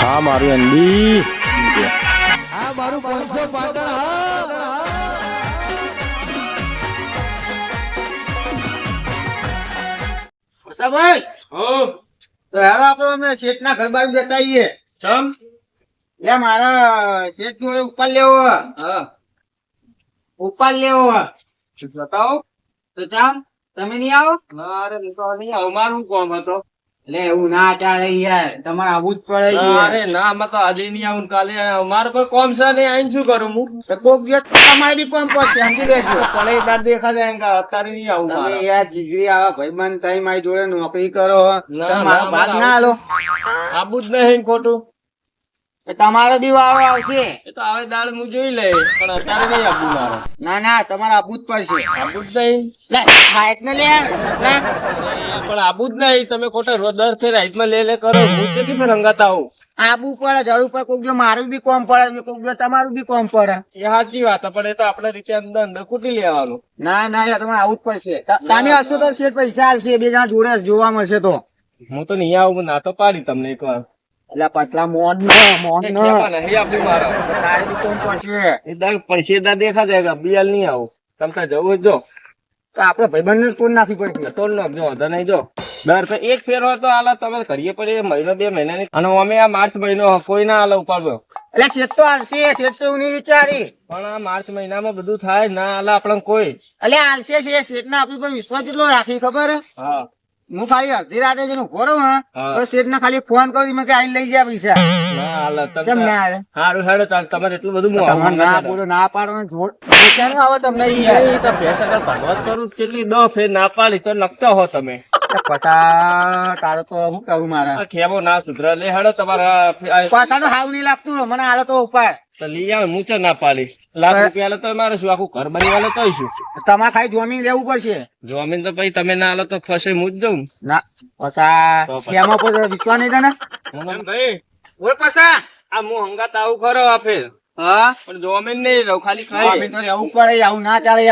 હા મારું એનબી હા મારું પાંચસો પાટણ હા. ભાઈ તો હેડો આપડે અમે શેઠના ઘર બાજુ જતા આવીએ. ચમ? એ મારા શેઠ જોડે ઉપર લેવો. ઉપર લેવો. બતાવો તો ચાલ તમે નહીં આવો? ના અરે નહીં આવું. મારું કોમ હતો. લે એવું ના ચાલે યાર તમારે આવું જ પડે અરે ના આમાં તો આજે નહીં આવું કાલે મારે કોઈ કોમ છે નહીં આઈને શું કરું હું? તો કોક દિવસ તમારે બી કોમ પડશે સમજી લેજો. એ દાડ દેખા જાય કે અત્યારે નહીં આવું તમે. યાર જીગરી આવા ભાઈબંધ થઈ મારી જોડે નોકરી કરો. મારો ભાગ ના, આલો આબુ જ નહીં ખોટું. તમારો દિવાળો આવશે. એ તો આવે દાળ હું જોઈ લે પણ અત્યારે નહીં આપવું મારે. ના ના તમારે આપવું જ પડશે. આબુ જ નહીં. રાઈટ ને લે પણ આબુ જ નહીં તમે ખોટા દર ફેર હાઈટમાં લે લે કરો. હું કેટલી ફેર રંગાતા આવું આબુ પડે જરૂર પડે કોઈક જો મારું બી કોમ પડે કોઈક જો તમારું બી કોમ પડે. એ સાચી વાત પણ એ તો આપણે રીતે અંદર અંદર કૂટી લેવાનું. ના ના યાર તમારે આવું જ પડશે. તમે હશો તો શેઠ પૈસા આવશે બે જણા જોડે જોવા મળશે તો. હું તો નહીં આવું ના તો પાડી તમને એક વાર એટલે પાછલા મોન નો મોન નો. નહીં આપવું મારે. તારે બી કોમ પડશે પૈસેદાર દેખા જાય બિયાલ નહીં આવું. તમતા જવું જો. તો આપડે ભાઈબંધ ને કોણ નાખવી પડશે. તો નાખજો વાંધો નહીં જો. દર ફેર એક ફેર હોય તો આલા તમે કરીએ પડે મહિનો બે મહિનાની અને અમે આ માર્ચ મહિનો કોઈ ના આલે ઉપાડ્યો. એટલે શેઠ તો આલશે શેઠ તો હું વિચારી. પણ આ માર્ચ મહિનામાં બધું થાય ના આલા આપણને કોઈ. એટલે આલશે છે શેઠ ને આપણી પર વિશ્વાસ કેટલો રાખી ખબર? હે? હા ખાલી અડધી રાતે જેનું ઘોરો હા. તો શેઠ ને ખાલી ફોન કરું મેં કે આઈને લઈ ગયા પૈસા કેમ ના આવે સારું સારું ચાલ તમારે એટલું બધું ના પાડો ના પાડો ને જોડ વિચાર આવે તમને. એ ભાગવત કરું કેટલી દો ફેર ના પાડી તો લખતા હો તમે પસા તારે તો શું કરું મારે? ખેમો ના સુધરે. લે હેડો તમારા આ- તો હાવ નહીં લાગતું મને હાલો તો ઉપાય. તો લઈ આવે હું ના પાડી. લાખ રૂપિયા તો મારે શું? આખું ઘર બની વાલે તો શું? તમારે ખાલી જમીન લેવું પડશે. જમીન તો પછી તમે ના આલો તો ફસે હું જ દઉં. ના પસા ખેમો. પર વિશ્વાસ નહીં તને ભાઈ ઓય પસા આ હું હંગાત આવું ખરો આપે. ફેર હા? પણ જમીન નહીં રહું ખાલી ખાઈ. તો લેવું પડે આવું ના ચાલે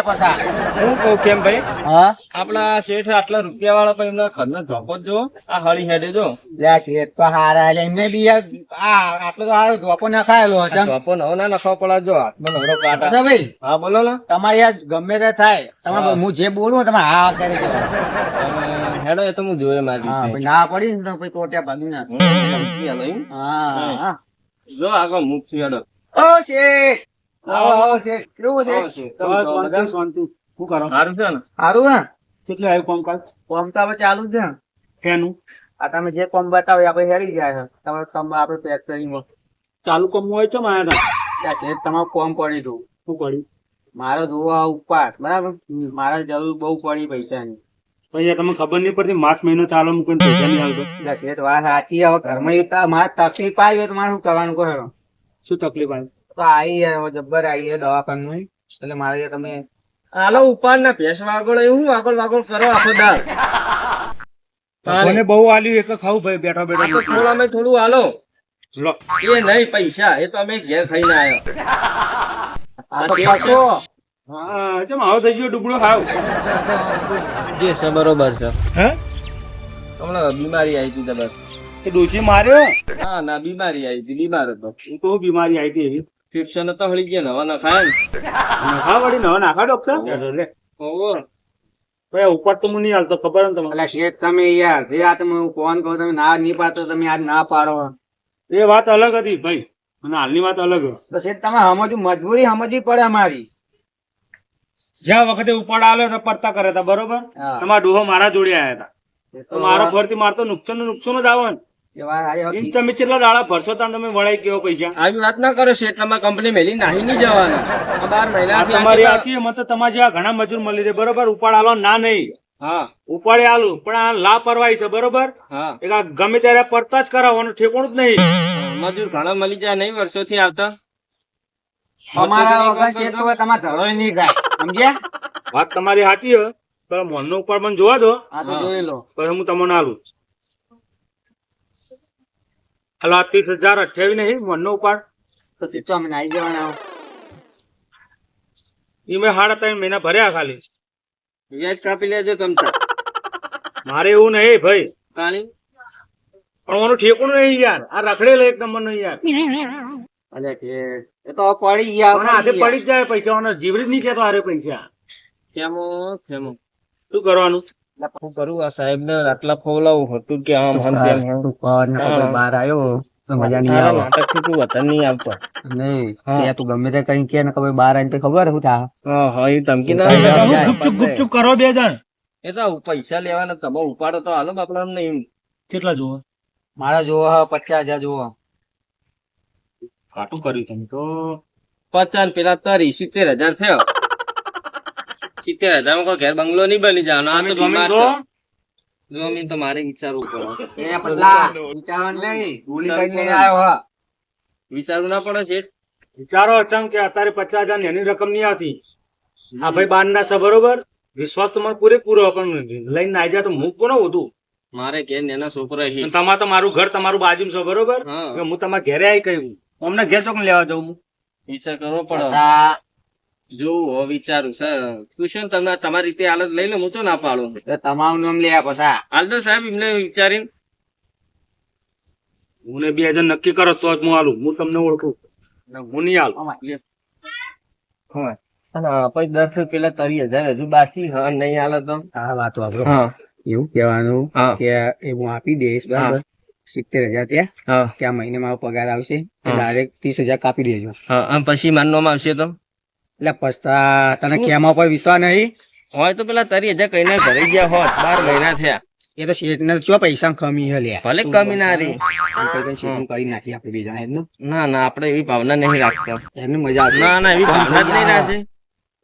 હું કહું કેમ ભાઈ? હા? આપડા શેઠ આટલા રૂપિયા વાળા પણ એમના ઘરના ધોકો જો આ હળી હેડે જો. લે શેઠ તો હારા એમને બી આ આટલો તો હારો ધોકો ના હતો. ધોકો નવો ના નખાવ પડે જો હાથમાં નવરો ભાઈ. હા બોલો ને. તમારે યાર ગમે તે થાય. તમારે હું. જે બોલું તમે હા કરી હેડો એ તો હું જોયે મારી ના પડી ને તો કોટ્યા ભાગી ના હા જો આગળ મુખ હેડો. ઓ શેઠ આવો આવો શેઠ કેવું છે? આવો શેઠ. તમે શાંતિ. શું કરો? સારું છે ને? સારું હે? કેટલું આવ્યું કામકાજ કોમ તો હવે ચાલુ જ છે. શેનું? આ તમે જે કોમ બતાવો આપણે હેરી ગયા છે. તમે તમે આપણે ફેક્ટરીમાં ચાલુ કામ હોય છે મારા. ત્યાં શેઠ તમારું કોમ પડી દઉં શું કર્યું મારો જોવા ઉપર બરાબર? મારે જરૂર બહુ પડી પૈસાની. પછી તમને ખબર નહીં પડતી માર્ચ મહિનો ચાલો મૂકીને પૈસા નહીં આવતો. શેઠ વાત સાચી. હવે ઘરમાં તકલીફ આવી હોય તો મારે શું કરવાનું કહો શું તકલીફ આવી? તો આવી જબ્બર આવી દવાખાનું એટલે મારે તમે હાલો ઉપાડ ના ભેંસ વાગોળ હું વાગોળ વાગોળ કરો આખો દાળ? મને બહુ આલ્યું એક ખાવું ભાઈ બેઠો બેઠો થોડું અમે થોડું હાલો. લો. એ નહીં પૈસા એ તો અમે ઘેર ખાઈને આવ્યો. હા ચમ આવો થઈ ગયો ડુબળો ખાવ. જે છે બરોબર છે. હે? હમણાં બીમારી આવી હતી તમે તે ડોશી માર્યો? હા ના બીમારી આવી હતી બીમાર હતો. એ તો બીમારી આવી હતી એવી ફિક્શન તો હળી ગયા નવા ના. નખા વળી નવા નાખા ડોક્ટર લે. ઓહો. ભાઈ ઉપર તો હું નહીં હાલતો ખબર ને તમને? શેઠ તમે યાર જે રાતે હું ફોન કહું તમે ના નહીં પાડતો તમે આજ ના પાડો. એ વાત અલગ હતી ભાઈ. અને હાલની વાત અલગ તો શેઠ તમે સમજવું મજબૂરી સમજવી પડે અમારી. જ્યાં વખતે ઉપાડ આલ્યો તો પડતા કરે હતા બરોબર? તમારા ડોહો મારા જોડે આવ્યા હતા તો મારો ફરતી મારતો નુકસાન નુકસાન જ આવે ને. એ વાત સારી. હવે એમ તમે કેટલા દાડા ભરશો ત્યાં તમે વળાઈ કેવો પૈસા? આવી વાત ના કરો શેઠ કંપની મેલી નાહી નહીં જવાના. બાર મહિના તમારી આથી એમાં તો તમારે જેવા ઘણા મજૂર મળી રહે. બરોબર? ઉપાડ આલો ના નહીં. હા. ઉપાડે આલું. પણ આ લાપરવાહી છે બરોબર? હા. એક આ ગમે ત્યારે પડતા જ કરાવવાનું ઠેકોણું જ નહીં. મજૂર ઘણા મળી જાય નહીં વર્ષોથી આવતા. અમારા વગર શેઠ તો તમારે ધડોય નહીં ગાય સમજ્યા? વાત તમારી સાચી છે પણ મોનનો ઉપાડ મને જોવા દો. આ તો જોઈ લો. પછી હું તમને આલું. હાલો આ ત્રીસ હજાર અઠ્યાવીસ નહીં મનનો ઉપાડ. તો તો અમે આવી જવાના એ મેં સાડા ત્રણ મહિના ભર્યા ખાલી. વ્યાજ કાપી લેજો તમતા મારે એવું નહીં ભાઈ. કાણી પણ મારું ઠેકું નહીં યાર. આ રખડેલો એક નંબર નો યાર. અલે કે એ તો પડી ગયા પણ આજે પડી જ જાય પૈસા. જીવરી જ નહીં કેતો હારે પૈસા. કેમો કેમો. શું કરવાનું? હું કરું આ સાહેબ ને આટલા ખોલાવું હતું કે આમ બહાર આવ્યો મજા નહીં તારા આવે. નાટકથી તું વતન નહીં આવતો. નહીં. ત્યાં તું ગમે તે કઈ કે ને ખબર બહાર આવીને તો ખબર શું થાય હા હા એ ધમકી ના ઉપાય આપે. જાય. ગુપચુપ ગુપચુપ કરો બે જણ. એ તો પૈસા લેવાના તમે ઉપાડો તો હાલો બાપડા નહીં કેટલા જોવો મારા જોવો પચાસ હજાર જોવો કાટું કર્યું તમે તો. પચાસ પેલા તારી સિત્તેર હજાર થયો. સિત્તેર હજારમાં કોઈ ઘેર બંગલો નહીં બની જવાનો. આ તો બીમાર છે. જમીન તો મારે વિચારવું પડે. એ પતલા વિચારવાનું નહીં. ગોલી કરીને આવ્યો હા. વિચારવું ના પડે છે વિચારો અચમ કે અત્યારે પચાસ હજાર એની રકમ નહીં આવતી. આ ભાઈ બાર ના છે બરોબર? વિશ્વાસ તો મને પૂરેપૂરો લઈને ના જાય તો હું કોનો હતું મારે ઘેર નેના છોકરા છે. તમારે તો મારું ઘર તમારું બાજુ છે બરોબર? હું. તમારા ઘરે આવી કહ્યું અમને ઘેર ચોક લેવા જાઉં હું. વિચાર કરવો પડે. હવે વિચારું સર પૂછો ને તમે તમારી રીતે હાલત લઈ લો હું તો ના પાડું. તમારું નામ લે પછા હાલ તો સાહેબ એમને વિચારી હું બે હજાર નક્કી કરો તો જ હું હાલું. હું તમને ઓળખું. હું નહીં આલું પછી દસ પેલા તરી હજાર હજુ બાકી હા નહીં હાલે તો. હા વાતો આપણો એવું કહેવાનું કે એ હું આપી દઈશ બરાબર? સિત્તેર હજાર ત્યાં હા. કે આ મહિને મારો પગાર આવશે. ડાયરેક્ટ ત્રીસ હજાર કાપી દેજો. પછી માનવામાં આવશે તો? એટલે પસ્તા તને કેમાં પર વિશ્વાસ નહીં? હોય તો પેલા તારી હજાર કઈ ના ઘરે ગયા હોત બાર મહિના થયા. એ તો શેઠ ને ચો પૈસા ખમી હે લે ભલે કમી ના રહી કરી નાખી આપણે બે જણા ના ના આપણે એવી ભાવના નહીં રાખતા. એમને મજા ના ના એવી ભાવના જ નહીં રાખે.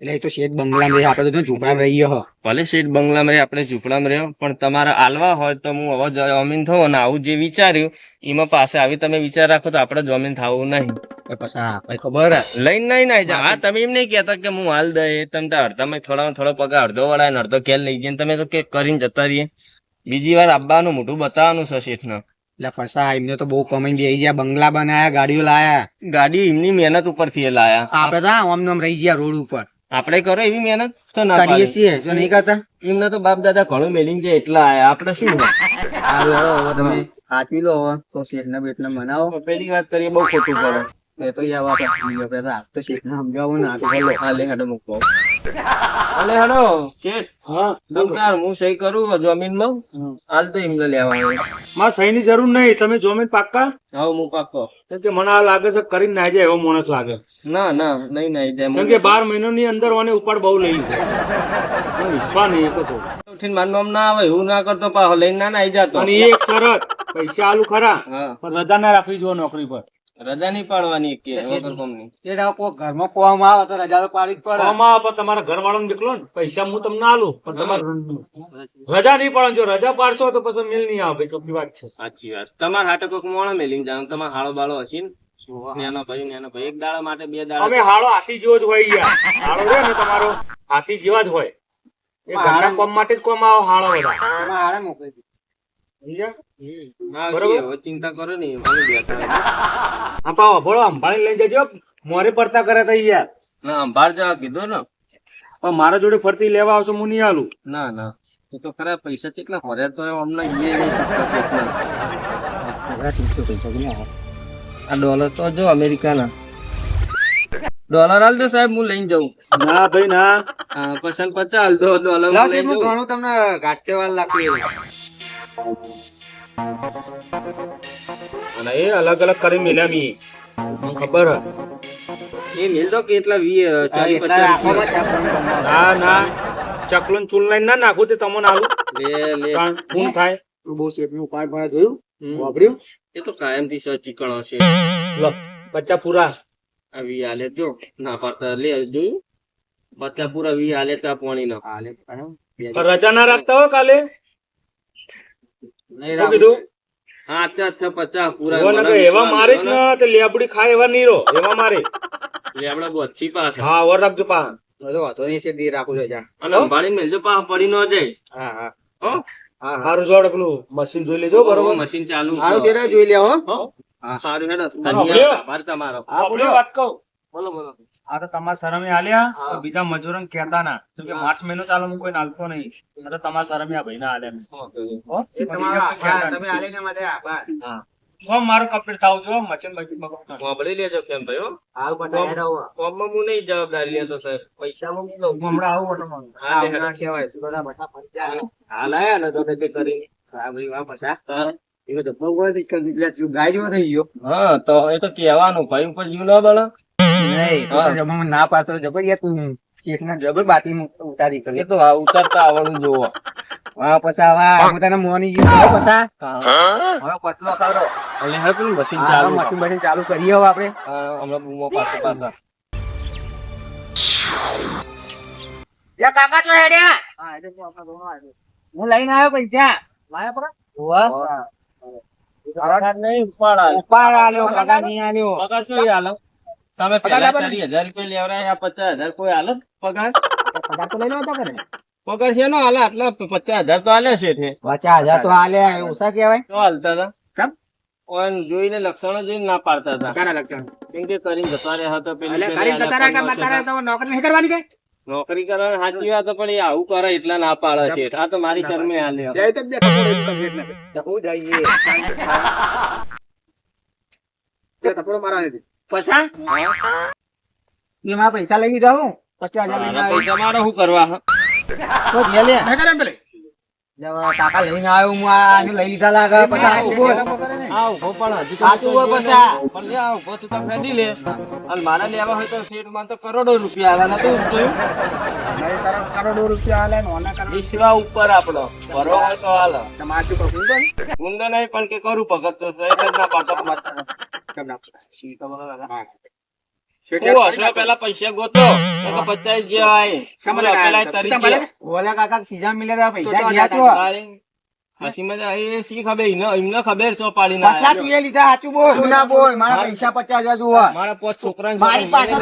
એટલે એ તો શેઠ બંગલામાં રહે આપણે તો ઝૂંપડા રહીએ હો. ભલે શેઠ બંગલામાં રહે આપણે ઝૂંપડામાં રહ્યો પણ તમારા આલવા હોય તો હું હવે જમીન આવું જે વિચાર્યું એમાં પાસે આવી તમે વિચાર રાખો તો આપણે જમીન થવું નહીં. પછી ખબર લઈને નહીં ના હા તમે એમ નહીં કહેતા કે હું હાલ દે તમે તો અડધામાં થોડા થોડો પગાર અડધો વળાય ને અડધો કેલ લઈ જઈને તમે તો કે કરીને જતા રહીએ. બીજી વાર આબાનું મોટું બતાવવાનું છે શેઠને. એટલે પછી એમને તો બહુ કમાઈ બે ગયા બંગલા બનાયા ગાડીઓ લાયા. ગાડી એમની મહેનત ઉપરથી લાયા. આપણે તો આમ રહી ગયા રોડ ઉપર. આપણે કરો એવી મહેનત તો ના કરીએ છીએ જો નહીં કરતા? એમના તો બાપ દાદા ઘણું મેલિંગ છે એટલા આયા. આપણે શું હવે તમે સાચવી લો હવે શેઠ ને બેઠને મનાવો પેલી વાત કરીએ બહુ ખોટું પડે. એ તો યાર આપણે સમજો કે આ તો શેઠ ને સમજાવું ને આ તો બોલો હા લે હેડો મૂકો અલે હેડો શેઠ હા દમદાર હું સહી કરું જમીનમાં હાલ તો એમને લેવાનું મારે સહીની જરૂર નહીં તમે જોમીન પાક્કા હા હું પાકો કેમ કે મને આ લાગે છે કરીને ના જાય એવો માણસ લાગે ના ના નહીં નહીં જાય કેમ કે બાર મહિનાની અંદર ઓને ઉપાડ બહુ લઈ મને વિશ્વાસ નહીં એક તો ઉઠીને મારું ના આવે એવું ના કરતો પાછો લઈને ના ના આવી જતો અને એક શરત પૈસા આલુ ખરા પણ રજા ના રાખવી જોઈએ નોકરી પર રજા નહીં પાડવાની કે ઘરમાં કોમ આવે તો રજા તો પાડી જ પડે. પણ તમારા ઘર વાળાને નીકળો ને. પૈસા હું તમને આલું પણ તમારે રજા નહીં પાડો જો રજા પાડશો તો પછી મિલ નહીં આવે ચોખ્ખી વાત છે. સાચી વાત. તમારા હાટે કોઈક મોણ મેલિંગ જાવ તમારો હાળો બાળો હશે ને. નાનો ભાઈ નાનો ભાઈ. એક દાડા માટે બે દાડા. અમે હાળો હાથી જેવો જ હોય યાર. હાળો છે ને તમારો. હાથી જેવા જ હોય. એ ઘરના કોમ માટે જ કોમ આવો હાળો બધા. એમાં મોકલી દીધું. બરોબર. ચિંતા કરો છીએ. હા પાવો ભળો સંભાળી લઈ જજો. મોરે પડતા કરે તો યાર. ના જવા કીધો ને. પણ મારા જોડે ફરતી લેવા આવશો હું નહીં આલું ના ના. એ તો ખરા પૈસા કેટલા ફર્યા તો અમને? આ ડોલર તો જો અમેરિકાના. ડોલર હાલ દો સાહેબ હું લઈને જાઉં. ના ભાઈ ના. હા, પસંદ પચાસ હાલ દો ડોલર હું તમને. અને એ અલગ અલગ કરી મેલ્યા મી. મને ખબર હે. એ મેલ તો કેટલા વી ચાલી પચાસ. ના ના. ચકલો ચૂલ લઈને ના નાખું તે તમને આલું. લે લે. ફૂન થાય. બહુ શેઠનું ઉપાય ભરા જોયું વાપર્યું. એ તો કાયમથી ચીકણો છે. લો બચ્ચા પૂરા આવી આલે જો ના પાડતા લે જોયું? બચ્ચા પૂરા વી હાલે ચા પાણી નો આલે પણ રજા ના રાખતા હો કાલે? શું કીધું? હા અચ્છા અચ્છા પચાસ પૂરા એવા મારીશ ને. તે લેબડી ખાય એવા નીરો એવા મારે. લે આપડે પાસે હા ઓર રાખજો પા બધો વાંધો નહીં શેઠ, દી રાખું છું જા. અને અંબાડી મેલજો પા પડી ન જાય. હા હા. હો? હા હા. સારું મશીન જોઈ લેજો બરોબર? મશીન ચાલુ સારું જોઈ લે હો. હો? સારું હેડો. ધન્યવાદ. તમારો. વાત કહું. બોલો બોલો. આ તો તમારા શરમે આલ્યા તો બીજા મજૂરોને કહેતા ના. કેમ કે માર્ચ મહિનો ચાલો હું કોઈ નાલતો નહીં. આ તો તમારા શરમે આ ભાઈને આલ્યા હો? એ. તમારો આભાર. તમે આલીને માટે આભાર. હો, મારું કમ્પ્લીટ થાવું જો મચન નથી. વાપરી લેજો કેમ ભાઈ હો આવો. ફોર્મમાં હું નહીં જવાબદારી લેતો સાહેબ. પૈસામાં હું લઉં હું હમણાં આવું ઓટોમાં. હા તે ના કહેવાય. બધા બટા પંચા. હાલ લાયા ને તો તે કરી. હા, વા વાહ, એ તો ભગવાન તો પેલા ગાય થઈ ગયો. હા તો એ તો કહેવાનું ભાઈ ઉપર જીવ ના બળે. નહીં, હા. ના પાડતો જબર યાર તું શેઠના જબર બાટી ઉતારી એ કરી તો આ ઉતરતા આવડું જોવો. વાહ પછા વાહ પોતાના મોની ગયું પછા હવે પતલો કરો એટલે હવે પેલું મશીન ચાલુ મશીન બશીન ચાલુ કરીએ હવે આપણે. હમણાં બૂમો પાસે પાછા. યા કાકા તો હેડ્યા હું લઈને આવ્યો પૈસા લાયા પરા? પગાર નહીં ઉપાડ ઉપાડ આલ્યો કાકા નહીં આલ્યો. પગાર શું હાલો તમે પેલા લાવવાનો? હજાર રૂપિયા લેવડાયા પચાસ હજાર કોઈ હાલત પગાર? પગાર તો લઈ લો તો કરે પગાર છે નો હાલે આટલા પચાસ હજાર તો હાલે છે તે. પચાસ હજાર તો આલ્યા ઓછા કહેવાય. તો હાલતા હતા. કેમ? ઓન જોઈને લક્ષણો જોઈને ના પાડતા હતા. કાના લક્ષણ? કેમ કે કરીને જતા રહ્યા હતા પેલી જતા તો નોકરી નહીં કરવાની કઈ નોકરી કરવાની સાચી વાત પણ એ આવું કરે એટલા ના પાડે છે. આ તો મારી શરમે હાલ્યો. જય તો બે થપ્પડ એક કમ્પ્લીટ ના હું જઈએ. તે થપ્પડો નથી પૈસા એમાં પૈસા લઈ જાવ હું? પચાસ હજાર. પૈસા મારે શું કરવા? તો કાકા લઈને આવ્યો હું આ લઈ લીધા લાગે પછી આ ઊભો પણ હજી તો આ તું પછા. પણ લે આ ઊભો તું તો ફેંદી લે. અને મારા લેવા હોય તો શેઠમાં તો કરોડો રૂપિયા આલા નતું જોયું કરોડો રૂપિયા આલે ને ઓના કરોડ ઈશ્વા ઉપર આપણો ભરો હોય તો હાલ. તમારે શું કહું તો ઊંડો નહીં પણ કે કરું ભગત તો સહી જ ના પાડતો કેમ ના શી તો બોલો દાદા? પેલા પૈસા ગોતો પચાસ જે પેલા. કાકા સીધા મિલે પૈસા ગયા તો તારી હસી મજા આવી એ ખબર પાડી ના મસલા તું લીધા સાચું બોલ. તું ના બોલ મારા પૈસા પચાસ હજાર જોવા મારા પોત છોકરા મારી પાસે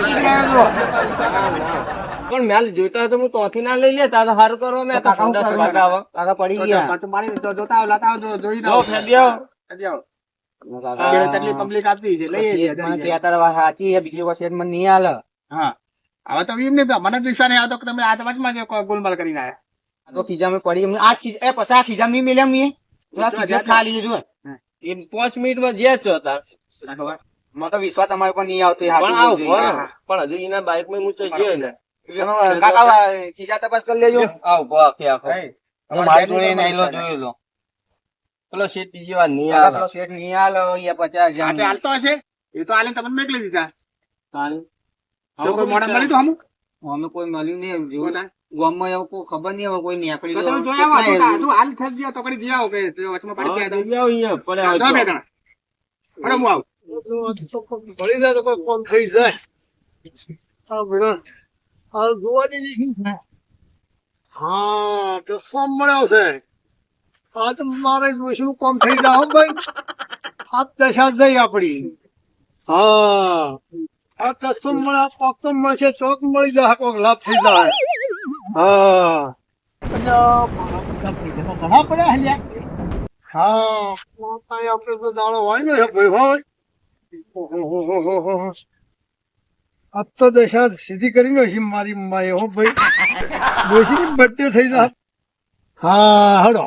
પણ મેલ જોઈતા તો હું તોથી ના લઈ લેતા તો સારું કરો મેં તો કાકા આવો. પડી ગયા. તો મારી તો જોતા આવો લાતા આવો જોઈ જો ફેંદી આવો. પબ્લિક આપતી છે લઈ સાચી છે બીજી વખત મને નહીં હાલે. હા. હવે તો એમ નહીં મને જ વિશ્વાસ નહીં આવતો કે તમે આ જ ગોલમાલ કરીને આવ્યા આ તો ખીજામાં પડી. એમને આ ખીજ એ પછી આ ખીજા મી તો આ ખીજા ખાલી જો એ પાંચ મિનિટમાં જ્યાં છો તાર. મને તો વિશ્વાસ તમારે પર નહીં આવતો પણ હજુ એના બાઇકમાં હું તો ને. કાકા ખીજા તપાસ કરી લેજો. આવો ભો આખે આખો. મારી જોડે નહીં લો જોઈ લો પેલો શેઠ બીજી વાર નહીં આવે પેલો શેઠ નહીં હાલે એ પચાસ આ હજાર હાલતો હશે? એ તો તમને મેકલી દીધા. તો કોઈ મોડા મળી તો હમું? અમે કોઈ મળ્યું નહીં. ગામમાં એવું કોઈ ખબર નહીં હવે કોઈ નીકળી તો તમે જોયા આવો તો હાલ થઈ ગયા તો કડી આવો કે વચમાં પડી ગયા જઈ અહીંયા. પડે તો બે જણા. અરે હું આવું. મળી જાય તો કોઈ કોમ થઈ જાય. હા બેટા જોવા હા તો સોમ મળ્યો છે. આજ મારે શું કોમ થઈ જાય હો ભાઈ. આ દશા જઈ આપડી હા. આ દસો મળ્યા કોક તો મળશે ચોક મળી જાય કોક લાભ થઈ જાય. હા પડ્યા હલ્યા હા આપણે તો દાડો હોય ભાઈ હોય. આ તો સીધી કરી છે મારી માએ હો ભાઈ ડોશીની બર્થડે થઈ જા હા હડો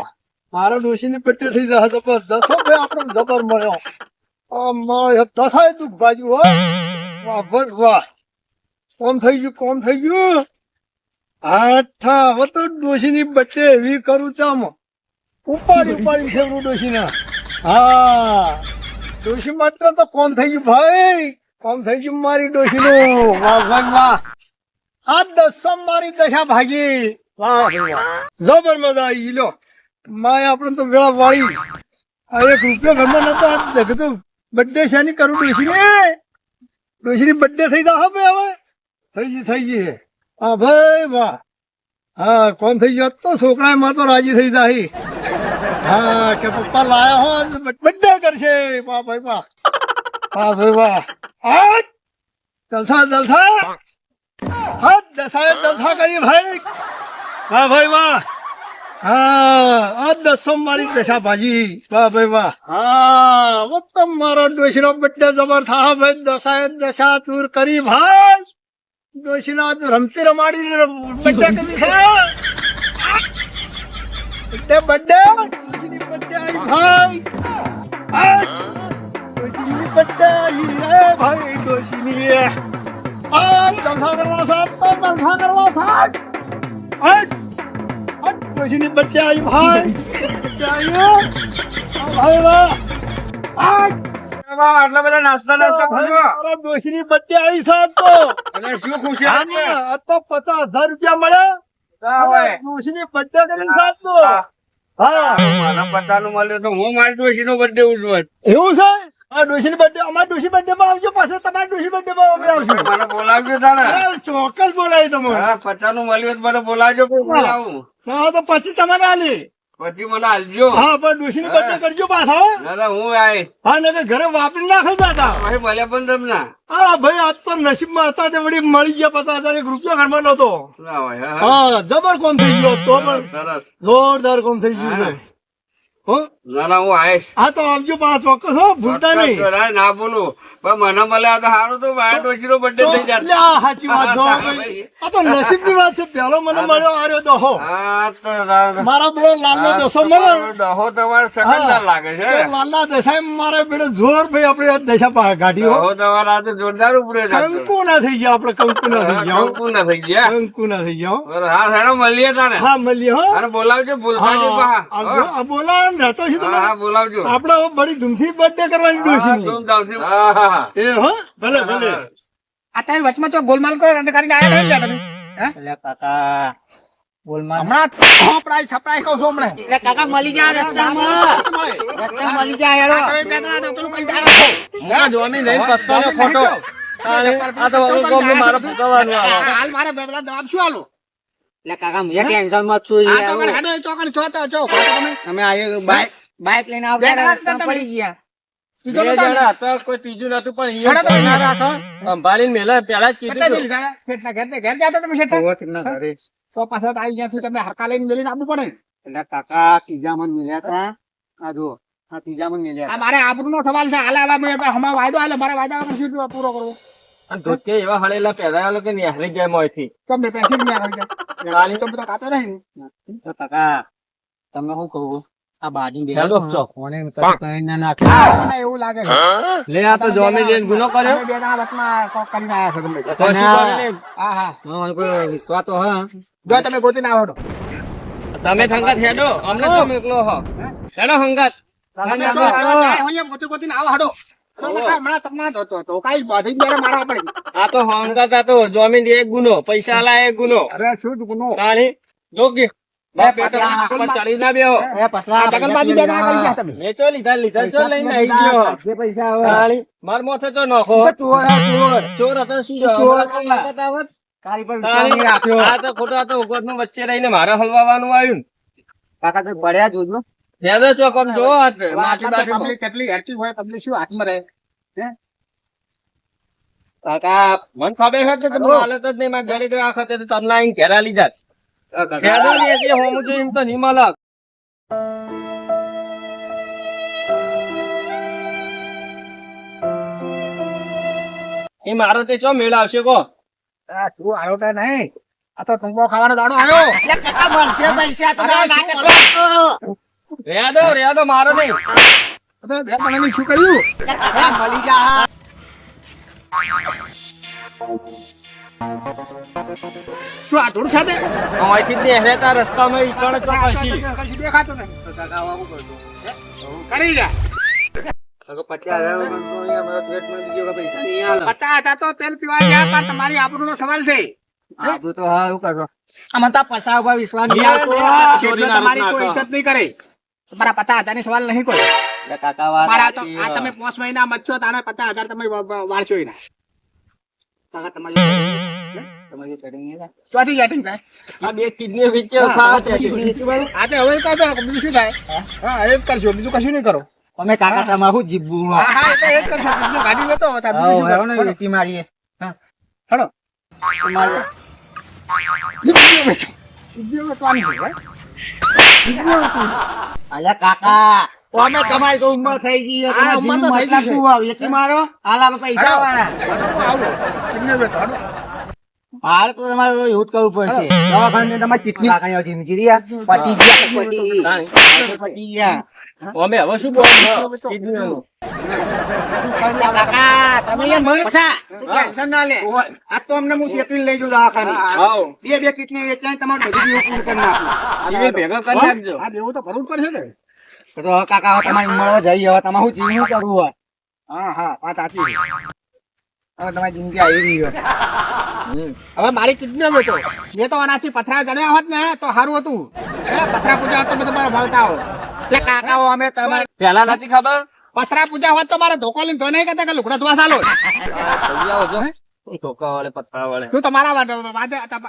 મારા ડોશીની બર્થડે થઈ જા જબરદસ્ત હો ભાઈ આપણને જબર મળ્યો આ મારે દસાય દુઃખ બાજુ હો વાહ વાહ કોમ થઈ ગયું કોમ થઈ ગયું આઠા હવે તો ડોશીની બર્થડે એવી કરું તામ ઉપાડી ઉપાડી ફેવરું ડોશીના. હા. ડોશી માટે તો કોમ થઈ ગયું. ભાઈ કોમ થઈ ગયું મારી ડોશીનું. વાહ ભાઈ વાહ. આ દસમ મારી દશા ભાગી. વાહ જબર મજા આવી લો માય આપણે તો વેળા વાળી. આ એક રૂપિયો ઘરમાં નતો આ દેખતો બર્થડે શાની કરું ડોશીને. ડોશીની બર્થડે થઈ જા હવે હવે. થઈ ગઈ થઈ ગઈ. હા ભાઈ વાહ. હા, કોણ થઈ ગયો? તો છોકરા માં તો રાજી થઈ જાય હા, કે પપ્પા લાયા હો બર્થડે કરશે. વાહ ભાઈ વાહ. વાહ ભાઈ વાહ. હા જલસા જલસા. હા દસાએ જલસા કરી ભાઈ. વાહ ભાઈ વાહ. હા આ દસો મારી દશા ભાજી. વાહ ભાઈ વાહ. હા મતલબ મારો ડોશરો બર્થડે જબર થા ભાઈ. દસાએ દશા ચૂર કરી ભાઈ. ડોશીના રમતે રમાડી બર્થડે કરી ડોશીની બર્થડે આવી ભાઈ. આ, ડોશીની બર્થડે આવી રે ભાઈ ડોશીની આ ધંધા કરવા સાહેબ તો ધંધા કરવા સાહેબ હટ ડોશીની બર્થડે આવી ભાઈ. બર્થડે આવ્યો આ ભાઈ વાહ. હટ આટલા બધા નાસ્તા નાસ્તા મારા બર્થડે આવી સાહેબ તો. એટલે શું ખુશી આ તો પચાસ હજાર રૂપિયા મળે. ડોશીની બર્થડે કરીને સાહેબ તો. હા. મારા પચાનું મળ્યું તો હું મારી ડોશીનો birthday ઉજવત. એવું છે? આ ડોશીની બર્થડે અમારા ડોશી બર્થડે માં આવજો પાછળ તમારા ડોશી બર્થડે માં અમે આવશું. મને બોલાવજો તારે. ચોક્કસ બોલાવી તમે હા પચાનું મળ્યું તો મને બોલાવજો પણ આવું. હા તો પછી તમારે આલી. પછી મને આલજો. હા પણ ડોશીની બર્થડે કરજો પાછા હો. ના હું આય. હા ને ઘરે વાપરી નાખી દાદા. ભાઈ ભલે પણ તમને. હા ભાઈ આજ તો નસીબમાં હતા તે વળી મળી ગયા પચાસ હજાર એક રૂપિયા ઘરમાં નતો હા, જબર કોમ થઈ ગયો તો પણ સરસ જોરદાર કોમ થઈ ગયું છે. હો. ના ના હું આવીશ. હા તો આવજો પાછા ચોક્કસ હો ભૂલતા નહીં. ના બોલું મને મળ્યા તો સારું તો મારા ડોશીનો થઈ જાય. સાચી વાત જો. આ તો નસીબની વાત છે. પેલો મને મળ્યો આર્યો દહો. હા તો ના- મારા બેડો લાલનો દસો મળે દહો તમારે સકંદર લાગે છે. લાલના દશા મારા બેડો જોર ભાઈ આપણે આ દશા પાસે કાઢી હો. તમારે આ તો જોરદાર ઉપરે. કંકુ ના થઈ ગયા આપણે કંકુ ના થઈ ગયા. કંકુ ના થઈ ગયા. કંકુ ના થઈ ગયા હો. હેડો મળીએ તારે. હા મળીએ હો. અને બોલાવજો ભૂલતા નહીં બોલાવો રહેતો છે હા બોલાવજો. આપણે બડી ધૂમથી બર્થડે કરવાની હા, ડોશીની. ધૂમધામથી. હા, હા, હા. એ હો ભલે. ભલે આ તમે વચમાં તો ગોલમાલ કરો અને કરીને આયા નહીં તમે? હે? હમણાં છોપડાય છપડાય કહું છું હમણાં. એટલે કાકા મળી જાય રસ્તામાં. રસ્તા મળી જાય યાર તમે બે તો તું કઈ છો. હું જોમી નહીં પસ્તાનો ખોટો તાણે આ તો કોમનું મારે ભોગવવાનું હાલ મારે બેબલા જવાબ શું આલું? એટલે કાકા હું ટેન્શનમાં છું આ તો હેડો એ ચોકણ છો તો છો. તમે તમે આ બાઈક બાઈક લઈને આવતા પડી ગયા. કોઈ ત્રીજું નતું પણ ના મેલે પેલા જ કીધું ઘેર ને તમે તો પાછા આવી તમે લઈને આપવું પડે. એટલે કાકા મળ્યા હતા. આ જુઓ આ ત્રીજામાં મળ્યા આ મારે આબરૂનો સવાલ છે. હાલે હમણાં વાયદો હાલે મારે વાયદા વગર શું પૂરો કરવો? ધોકે એવા હળેલા પહેરાયેલા કે નિહારી ગયા મોયથી તમને પૈસે દે. તાળી તો બધો કાકા તમે શું કહું? આ બાજી હેડો કોને કરીને નાખ્યો એવું લાગે છે. લે આ તો જોમી જઈને ગુનો કર્યો? બે જણા વચમાં કોક કરીને આયા છો તમે. તો શું કરીને? હા હા. હા, કોઈ વિશ્વાસ તો હા. જો તમે હેડો. અમને તો મોકલો હો. હેડો અહીંયા ગોતી આવો હાડો. આ તો હંગાત આ તો જોમીન એક ગુનો પૈસા આલા એક ગુનો. અરે શું ગુનો? તાણી જોગી. બાપ બેટો પતલા. ઉપર ચડી ના બેહો એ પસલા આ દગલબાજી બે જણા કરી ગયા તમે. મેં ચો લીધા લીધા ચો લઈને આવી ગયો જે પૈસા આવે તાણી માર મોથે ચો નખો ચોર હા, ચોર. ચોર હતો શું ચોર હમણાં તો હતા. વખત આવત. કારી પર વિશ્વાસ તાણી નહીં રાખ્યો. આ તો ખોટો આ તો ઉગવતમાં વચ્ચે રહીને મારે હલવાનું આવ્યું કાકા તો પડ્યા જોજો હેદો છો કોમ જો પબ્લિક કેટલી હોય પબ્લિક શું હાથમાં રહે કાકા મન ખબર છે કે તમે હાલત જ નહીં મારા ઘરે તો આ વખતે તમને આઈને ઘેરા લીધા એમ તો નહીં મળે. એ મારો તે ચો મેળ આવશે કો આ તું આવ્યો નહીં? આ તો ટૂંકો ખાવાનો દાડો આવ્યો. રેદો રેદો મારો નહીં અબે, બે જણાની શું કર્યું? શું આ ધૂળ અહીંથી રસ્તામાં ઈકણ દેખાતું તમારી આબરૂનો સવાલ છે. આબરૂ તો હા એવું કરશો આમાં તો પચાસ ઉપર વિશ્વાસ નહીં. તમારી કોઈ ઇજ્જત નહીં કરે. તમારા પચાસ હજાર સવાલ નહીં કોઈ. મારા તો આ તમે પાંચ મહિના મચ્છો તાણે પચાસ હજાર તમે વાળશો એના. કાકા તમારી તમારી setting નહીં સેટિંગ થાય આ બે કિડની વચ્ચે આ તો હવે કહો બીજું શું થાય? હા? એ જ કરશો બીજું કશું નહીં કરો. અમે કાકા તમારું જીબુ હા હા એ એ જ કરશો બીજું ગાડી લેતો હતા બીજું શું કરો? વેચી મારીએ. હેડો. તમારે બીજું વેચો. બીજું વેચવાની છે, અલ્યા કાકા. અમે તમારી તો ઉંમર થઈ ગઈ છે, તમારી ઉંમર તો થઈ ગઈ છે. શું આવે? વેચી મારો હાલ આપણે પૈસા વાળા. હાલ. તો તમારે એવું જ કરવું પડશે. દવાખાને તમારે કેટલી કાકાની આવતી જિંદગી પટી ગયા. પટી. પટી ગયા. અમે હવે શું બોલવું કિડનીનું. તમે મને પછા ટેન્શન ના લે. આ તો અમને હું શેતીને લઈ જઉં દવાખાને. હાઉ. બે બે કિડની વેચાય તમારે ભેગા કરી નાખજો આ દેવું તો ભરવું પડશે ને. તો હવે કાકા તમારી ઉંમર જઈ હવે તમારે શું જીવવું કરવું હોય? હા હા વાત સાચી હવે તમારી જિંદગી આવી ગઈ હવે મારી કિડની તો. મેં તો આનાથી પથરા જણ્યા હોત ને તો સારું હતું. પથરા પૂજા હોત તો બધું મારા ભાવતા હોત. એટલે કાકાઓ અમે તમારે પેલા નથી ખબર? પથરા પૂજા હોત તો મારે ધોકો લઈને તો નહીં કહેતા કે લુકડા ધોવા હે? ધોકા વાળે પથરા વાળે. શું તમારા વાદ-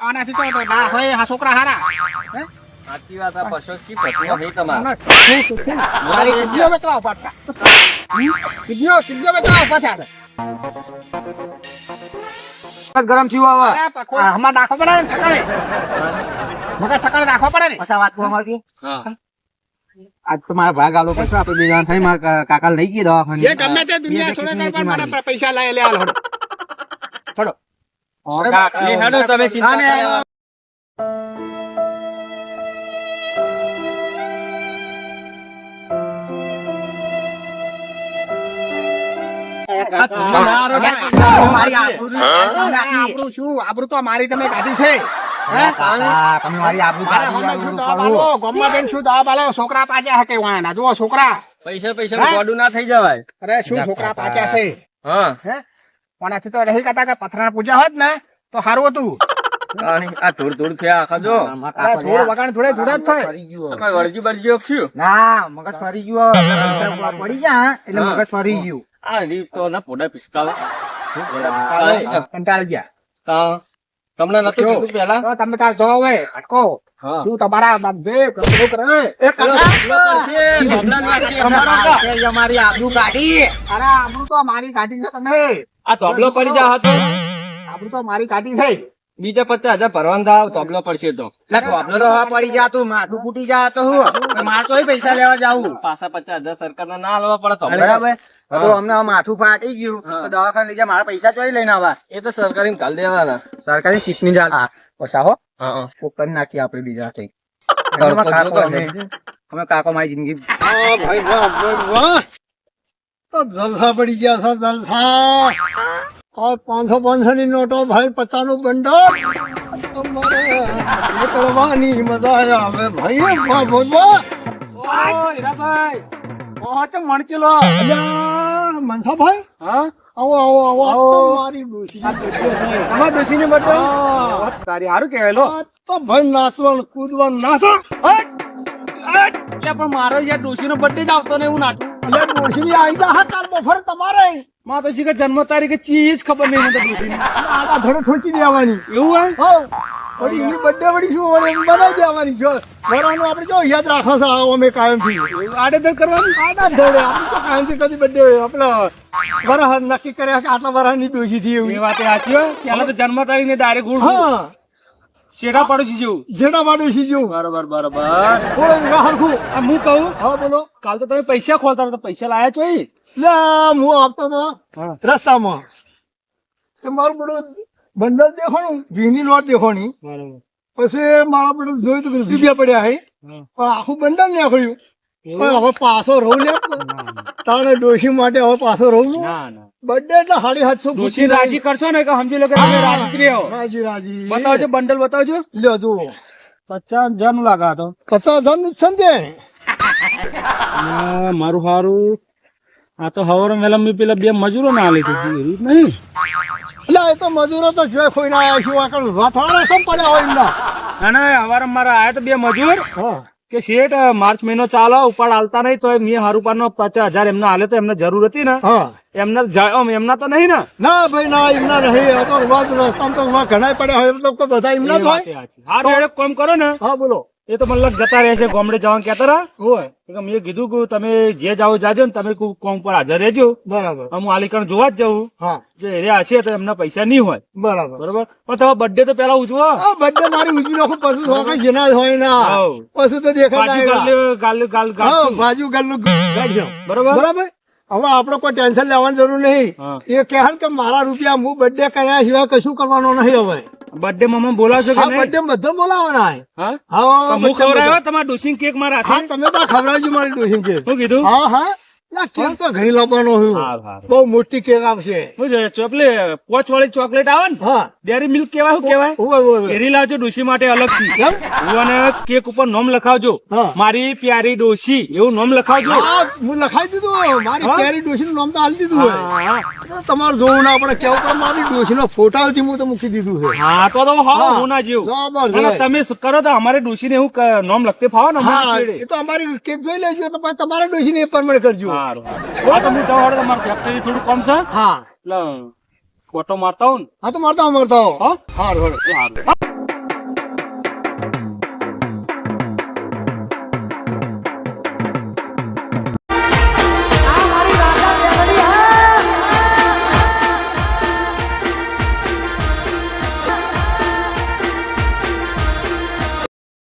આનાથી તો ના હોય આ છોકરા હારા. સાચી વાત આ પશુ કી પશુ તમારે? મારી. ગરમ થયું હવે. આમાં નાખવો પડે ને ઠકાણે. મગજ ઠકાણે નાખવો પડે ને? પાછા વાત કરવા મળતી. આજ તો મારા ભાગ આલો પછી આપણે બીજા થઈ મારા કાકા લઈ ગયા દવાખાને. એ ગમે તે દુનિયા છોડે તો પણ. પૈસા લઈ લે હાલ હડો. તમે ચિંતા જઈને શું દવા બાલો, છોકરા પાચ્યા હકે વાના જુઓ છોકરા. પૈસા પૈસા ગોડું ના થઈ જવાય. અરે શું છોકરા પાચ્યા છે? કોનાથી તો રહી કહેતા કે પથરા પૂજા હોત ને તો સારું હતું. આ ધૂળ ધૂળ થયા આખા જો. વગાણ થોડે થાય. કોઈ બળજી ના મગજ ફરી ગયું પડી જા એટલે મગજ ફરી ગયું. આ રીત તો ના પોડા પિસ્તાવે કંટાળી ગયા. તમને નતું. કીધું પેલા તો તમે તાર જો હવે હટકો હા. શું તમારા બધે બધું કરે એ અમારો આબરૂ કાઢી અરે આબરૂ તો મારી કાઢી છે તમે આ ધોબલો પડી જા હતો આબરૂ તો મારી કાઢી છે બીજા પચાસ હજાર ભરવાન થાવ ધોબલો પડશે તો એટલે તો પડી જા તું માથું ફૂટી જા તો હું માર તો પૈસા લેવા જાવું પાછા પચાસ હજાર સરકાર ના લેવા પડે તો બરાબર. તો અમને માથું ફાટી ગયું તો દવાખાને લઈ જાય મારા પૈસા ચોઈ લઈને આવા એ તો સરકારી કાલ દેવાના. સરકારી કિટની જાલ પૈસા હો હા, હા. કરી નાખી આપણે બીજા થઈ અમે કાકો મારી જિંદગી તો જલસા પડી ગયા છે જલસા. આ પાંચસો પાંચસો ની નોટો ભાઈ પચાસનું બંડલ. તમારે કરવાની મજા આવે ભાઈ વાહ. ભાઈ વાહ અલ્યા, મનસાભાઈ? હા? આવો આવો આવો. આ મારી ડોશીની birthday છે. તમારા ડોશીની તારી હારું કહેવાય લો. તો ભાઈ નાચવાનું કૂદવાનું નાચો હટ! હટ! પણ મારો યાર ડોશીનો birthday જ આવતો ને હું નાચું. એટલે આવી જા હા કાલ બફર તમારે. માં તો શીખર જન્મ તારીખે ચીજ ખબર નહીં મને તો ડોશીની. આડા ધડે ઠોકી દેવાની. એવું હો. વળી એની birthday વળી શું વળી એમ બનાવી દેવાની જો વરાનું આપણે જો યાદ રાખો છો આવો અમે કાયમથી. આડેધડ કરવાની? આડા ધડે આપણે તો કાયમથી કદી birthday આપણે વરહ નક્કી કર્યા કે આટલા વરહની ડોશી થી એવી. વાત સાચી હોય પેલા તો જન્મ તારીખ ને ડાયરેક્ટ ગુડ હા શેઠા પાડોશી જેવું. જેડા પાડોશી જેવું. બરોબર બરોબર. થોડો હરખું આ હું કહું? હા બોલો. કાલ તો તમે પૈસા ખોલતા હતા તો પૈસા લાયા છો એ? લે હું આપતો તો રસ્તામાં. મારું બધું બંડલ દેખાણું ભીની નોટ દેખાણી પછી મારા બધું જોયું તો રૂપિયા પડ્યા હે. પણ આખું બંદર નીકળ્યું. પણ હવે પાછો રહું ને તારે ડોશી માટે હવે પાછો રહું ને. ના ના. બર્થડે એટલે સાડી સાતસો ડોશી રાજી કરશો ને કે સમજી લો કે તમે રાજી રાજી રાજી. બતાવજો બંડલ બતાવજો. લ્યો જુઓ. પચાસ હજારનું લાગા તો. પચાસ હજારનું જ છે ને મારું સારું આ તો હવર મેલમ મેં પેલા બે મજૂરો ના લીધું નહીં. એટલે એ તો મજૂરો તો જોઈ કોઈ ના આવ્યા શું આગળ વાથવાડા સમ પડ્યા હોય એમના? ના ના હવારે મારા આયા તો બે મજૂર કે શેઠ માર્ચ મહિનો ચાલો ઉપાડ હાલતા નહીં તો મેં હારું નો પચાસ હજાર એમને હાલે તો એમને જરૂર હતી ને? એમને એમના તો નહીં ને? ના ભાઈ ના એમના નહીં. તો વાત રસ્તામાં તો ઘણા પડ્યા હોય બધા એમના જ હોય. હારું હેડો કરો ને. હા બોલો. એ તો મતલબ જતા રહેશે ગામડે જવાનું કેતા રહ્યા હોય. મેં કીધું કે તમે જે જાઓ જાજો ને તમે કોમ પર હાજર રહેજો. બરાબર. હું આલીકણ જોવા જ જવું. હા. જો એરિયા હશે તો એમના પૈસા નહીં હોય. બરાબર. બરાબર? પણ તમે બર્થડે તો પેલા ઉજવો. બર્થડે મારી ઉજવી નાખો પશુ શોખ જેના હોય ના. પશુ તો દેખાય ગાલ બરોબર? બરાબર? હવે આપણે કોઈ ટેન્શન લેવાની જરૂર નહીં. એ કહે કે મારા રૂપિયા હું બર્થડે કર્યા સિવાય કશું કરવાનો નહીં હવે. બર્થડે મમ્મી બોલાવશો કે નહીં? બર્થડે બધા બોલાવવાના હે. હા હા ખવડાવ્યો. તમારા ડોશીને કેક મારા હા તમે તો ખવડાવજો મારી ડોસિંગ કેક શું કીધું? હા હા. કેક તો ઘણી લાવવાનો છું હારું, હારું. બહુ મોટી કેક આવશે. ચોકલેટ પોચ વાળી ચોકલેટ આવે ને? હા. ડેરી મિલ્ક કેવાય શું લાવજો ડોશી માટે? અને કેક ઉપર નોમ લખાવજો. મારી પ્યારી ડોશી એવું નોમ લખાવજો. હા લખાવી દીધું મારી? પ્યારી ડોશી નું નામ તો હાલી દીધું હોય. તમારે જોવું ના આપણે કેવું પણ મારી ડોશી નો ફોટાથી હું તો મૂકી દીધું છે. હા તો તો હા હા. ના જેવું. તમે કરો તો અમારે ડોશી ને એવું નોમ લખતે ફાવો ને એ તો અમારી કેક જોઈ લેજો પછી તમારા ડોશી ને એ પરમણ કરજો. હારું. હા તો હું તમારે તમારે ફેક્ટરી થોડું કામ છે. હા. એટલે ફોટો મારતા હોઉં હા તો મારતા મારતા હા? હાર હારું.